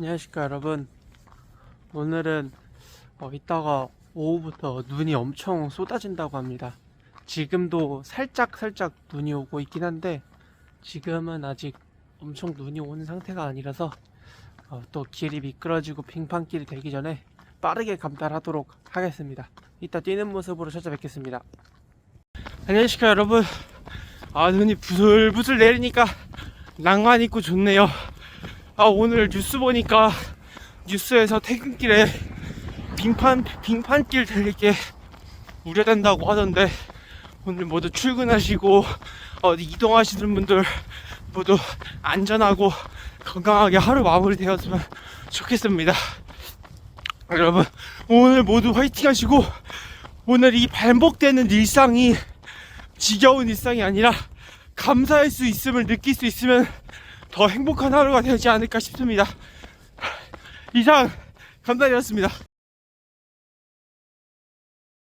안녕하십니까 여러분. 오늘은 어, 이따가 오후부터 눈이 엄청 쏟아진다고 합니다. 지금도 살짝 살짝 눈이 오고 있긴 한데 지금은 아직 엄청 눈이 오는 상태가 아니라서 어, 또 길이 미끄러지고 빙판길이 되기 전에 빠르게 감달하도록 하겠습니다. 이따 뛰는 모습으로 찾아뵙겠습니다. 안녕하십니까 여러분. 아 눈이 부슬부슬 내리니까 낭만 있고 좋네요 아 오늘 뉴스 보니까 뉴스에서 퇴근길에 빙판 빙판길 되게 우려된다고 하던데 오늘 모두 출근하시고 어디 이동하시는 분들 모두 안전하고 건강하게 하루 마무리 되었으면 좋겠습니다. 여러분 오늘 모두 화이팅 하시고 오늘 이 반복되는 일상이 지겨운 일상이 아니라 감사할 수 있음을 느낄 수 있으면 더 행복한 하루가 되지 않을까 싶습니다. 이상 감사드렸습니다.